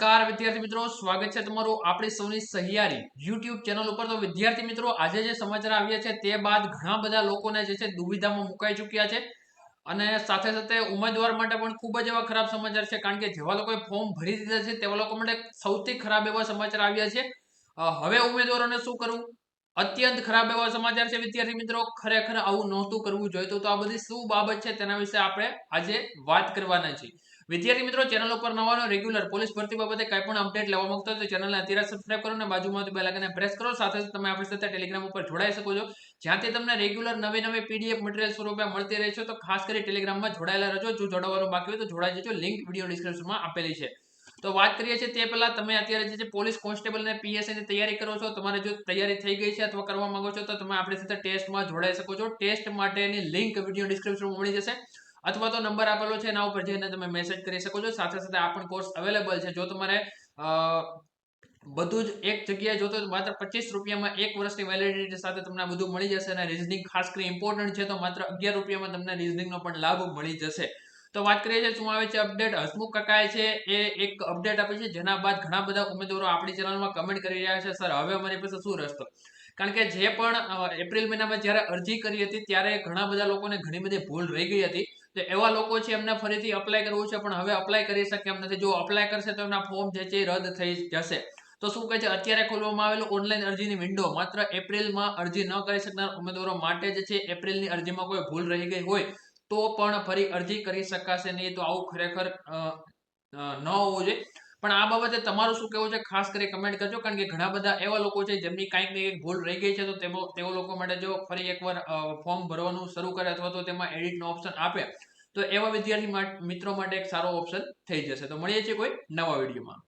નમસ્કાર, વિદ્યાર્થી મિત્રો. સ્વાગત છે તમારું આપણી સૌની સહિયારી યુટ્યુબ ચેનલ ઉપર. તો વિદ્યાર્થી મિત્રો, આજે જે સમાચાર આવ્યા છે તે બાદ ઘણા બધા લોકોને જે છે દુવિધામાં મુકાઈ ચૂક્યા છે. અને સાથે સાથે ઉમેદવાર માટે પણ ખૂબ જ એવા ખરાબ સમાચાર છે, કારણ કે જેવા લોકોએ ફોર્મ ભરી દીધા છે, તેવા લોકો માટે સૌથી ખરાબ એવા સમાચાર આવ્યા છે. હવે ઉમેદવારોને શું કરવું? અત્યંત ખરાબ એવા સમાચાર છે, વિદ્યાર્થી મિત્રો. ખરેખર આવું નહોતું કરવું જોઈતું તો આ બધી શું બાબત છે તેના વિશે આપણે આજે વાત કરવાના છીએ. વિદ્યાર્થી મિત્રો ચેનલ ઉપર નવાનો રેગ્યુલર પોલીસ ભરતી બાબતે કંઈ પણ અપડેટ લેવા માંગતો હોય તો ચેનલને અત્યારે સબસ્ક્રાઇબ કરો અને બાજુમાં બે આઇકનને પ્રેસ કરો. સાથે તમે આપણી સાથે ટેલિગ્રામ ઉપર જોડાઈ શકો છો. જ્યાંથી તમને રેગ્યુલર નવી નવી પીડીએફ મટીરિયલ સ્વરૂપે મળતી રહે છે, તો ખાસ કરી ટેલિગ્રામમાં જોડાયેલા રહેજો. જો જોડાવાનું બાકી હોય તો જોડાઈ જજો. લિંક વીડિયો ડિસ્ક્રિપ્શનમાં આપેલી છે. તો વાત કરીએ છીએ તે પહેલાં તમે અત્યારે જે પોલીસ કોન્સ્ટેબલ અને પીએસઆઈની તૈયારી કરો છો, તમારે જો તૈયારી થઈ ગઈ છે અથવા કરવા માંગો છો, તો તમે આપણી સાથે ટેસ્ટમાં જોડાઈ શકો છો. ટેસ્ટ માટેની લિંક વીડિયો ડિસ્ક્રિપ્શનમાં મળી જશે. અથવા તો નંબર આપેલો છે એના ઉપર જઈને તમે મેસેજ કરી શકો છો. સાથે સાથે આ પણ કોર્સ અવેલેબલ છે. જો તમારે બધું જ એક જગ્યાએ જોતો માત્ર પચીસ રૂપિયામાં એક વર્ષની વેલિડિટી સાથે તમને બધું મળી જશે અને રિઝનિંગ ખાસ કરી ઇમ્પોર્ટન્ટ છે તો માત્ર અગિયાર રૂપિયામાં તમને રીઝનિંગનો પણ લાભ મળી જશે. તો વાત કરીએ છીએ શું આવે છે અપડેટ હસમુખ કાકાએ છે એ એક અપડેટ આપી છે. જેના બાદ ઘણા બધા ઉમેદવારો આપણી ચેનલમાં કમેન્ટ કરી રહ્યા છે. સર, હવે અમારી પાસે શું રસ્તો? કારણ કે જે પણ એપ્રિલ મહિનામાં જ્યારે અરજી કરી હતી ત્યારે ઘણા બધા લોકોને ઘણી બધી ભૂલ રહી ગઈ હતી. તો એવા લોકો છે, એમને ફરીથી અપ્લાય કરવું છે, પણ હવે અપ્લાય કરી શકે એમ નથી. જો અપ્લાય કરશે તો એમના ફોર્મ જે છે રદ થઈ જશે. તો શું કહે છે, અત્યારે ખોલવામાં આવેલું ઓનલાઈન અરજીની વિન્ડો માત્ર એપ્રિલમાં અરજી ન કરી શકનાર ઉમેદવારો માટે જ છે એપ્રિલની અરજીમાં કોઈ ભૂલ રહી ગઈ હોય, તો પણ ફરી અરજી કરી શકાશે નહીં. તો આવું ખરેખર ન હોવું જોઈએ. પણ આ બાબતે તમારું શું કહેવું છે? ખાસ કરી કમેન્ટ કરજો, કારણ કે ઘણા બધા એવા લોકો છે, જેમની કાંઈક ને કંઈક ભૂલ રહી ગઈ છે, તો તેઓ લોકો માટે જો ફરી એકવાર ફોર્મ ભરવાનું શરૂ કરે અથવા તો તેમાં એડિટનો ઓપ્શન આપે, તો એવા વિદ્યાર્થી મિત્રો માટે એક સારો ઓપ્શન થઈ જશે. તો મળીએ છીએ કોઈ નવા વિડીયોમાં